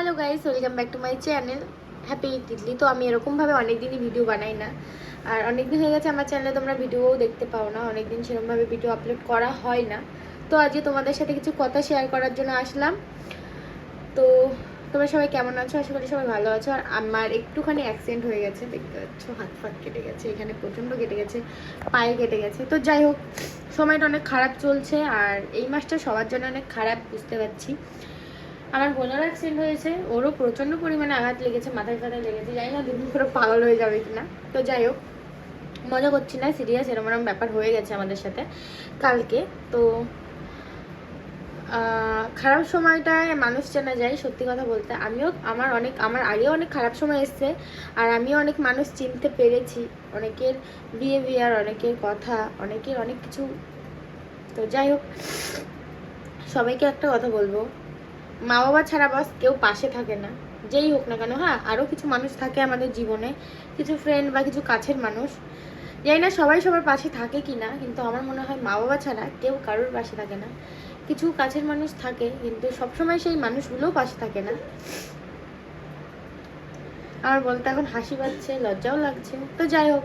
Hello guys, welcome back to my channel happy Titli. তো আমি এরকমভাবে অনেক দিনই ভিডিও বানাই না। আর অনেক দিন হয়ে গেছে আমার চ্যানেলে, তোমরা ভিডিওও দেখতে পাও না। অনেক দিন সেরকমভাবে ভিডিও আপলোড করা হয় না। তো আজকে তোমাদের সাথে কিছু কথা শেয়ার করার জন্য আসলাম। তো তোমরা সবাই কেমন আছো? আশা করি সবাই ভালো আছো। আর আমার একটুখানি অ্যাক্সিডেন্ট হয়ে গেছে, দেখতে পাচ্ছ? হাত ফাত কেটে গেছে, এখানে প্রচণ্ড কেটে গেছে, পায়ে কেটে গেছে। তো যাই হোক, সময়টা অনেক খারাপ চলছে। আর এই মাসটা সবার জন্য অনেক খারাপ, বুঝতে পারছি। আমার বোনেরও অ্যাক্সিডেন্ট হয়েছে, ওরও প্রচণ্ড পরিমাণে আঘাত লেগেছে, মাথায় ফাথায় লেগেছে, জানি না দুদিন করে পাগল হয়ে যাবে কিনা। তো যাই হোক, মজা করছি না সিরিয়াস এরম এরম ব্যাপার হয়ে গেছে আমাদের সাথে কালকে। তো খারাপ সময়টায় মানুষ চেনা যায়, সত্যি কথা বলতে। আমিও, আমার অনেক, আমার আগেও অনেক খারাপ সময় এসছে, আর আমিও অনেক মানুষ চিনতে পেরেছি। অনেকের বিহেভিয়ার অনেকের কথা, অনেকের অনেক কিছু। তো যাই হোক, সবাইকে একটা কথা বলব। মা বাবা ছাড়া বাস কেউ পাশে থাকে না। যেই হোক না কেন হ্যাঁ আরও কিছু মানুষ থাকে আমাদের জীবনে, কিছু ফ্রেন্ড বা কিছু কাছের মানুষ। জানি না সবাই সবার পাশে থাকে কি না কিন্তু আমার মনে হয় মা বাবা ছাড়া কেউ কারোর পাশে থাকে না। কিছু কাছের মানুষ থাকে, কিন্তু সবসময় সেই মানুষগুলোও পাশে থাকে না। আমার বলতে এখন হাসি পাচ্ছে, লজ্জাও লাগছে। তো যাই হোক,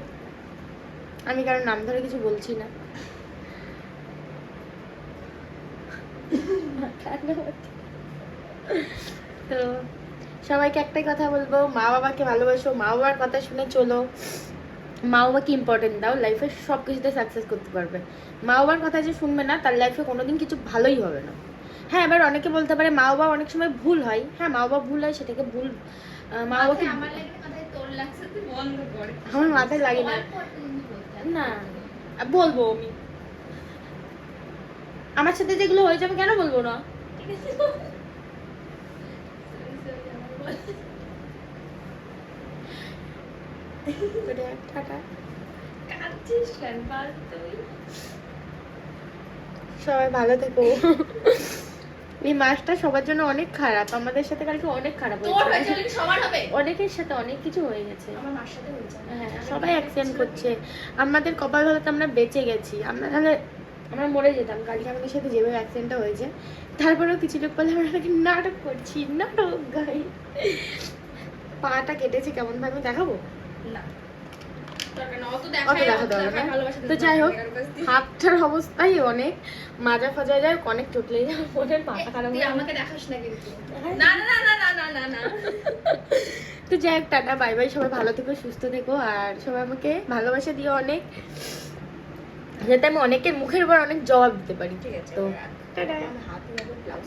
আমি কারোর নাম ধরে কিছু বলছি না। তো সবাইকে একটাই কথা বলব মা বাবাকে ভালোবাসো মা বাবার কথা শুনে চলো। মা বাবাকে ইম্পর্টেন্ট দাও লাইফে সব কিছুতে সাকসেস করতে পারবে। মা বাবার কথা যে শুনবে না তার লাইফে কোনোদিন কিছু ভালোই হবে না। হ্যাঁ এবার অনেকে বলতে পারে মা বাবা অনেক সময় ভুল হয়। হ্যাঁ মা বাবা ভুল হয় সেটাকে ভুল মা বাবাকে আমার মাথায় লাগে না। না বলব আমি। আমার সাথে যেগুলো হয়েছে আমি কেন বলব না ঠিক আছে টাটা কাঁদছিস কেন বল তুই সবাই ভালো থেকো। এই মাসটা সবার জন্য অনেক খারাপ। আমাদের সাথে কালকে অনেক খারাপ হয়েছে। অনেকের সাথে অনেক কিছু হয়ে গেছে। হ্যাঁ সবাই অ্যাক্সিডেন্ট করছে। আমাদের কপাল ভালো তো আমরা বেঁচে গেছি। আমরা তাহলে আমরা মরে যেতাম। কালকে আমাদের সাথে যেভাবে অ্যাক্সিডেন্টটা হয়েছে তারপরেও কিছু লোক বলে আমরা নাটক করছি নাটক গাই। পাটা কেটেছে কেমন ভাবে দেখাবো? হাতটার অবস্থাই অনেক মাজা অনেক যায় তো যাই হোক টাটা বাই বাই সবাই ভালো থেকো সুস্থ থেকো আর সবাই আমাকে ভালোবাসা অনেক যাতে আমি অনেকের মুখের উপর অনেক জবাব দিতে পারি। ঠিক আছে তো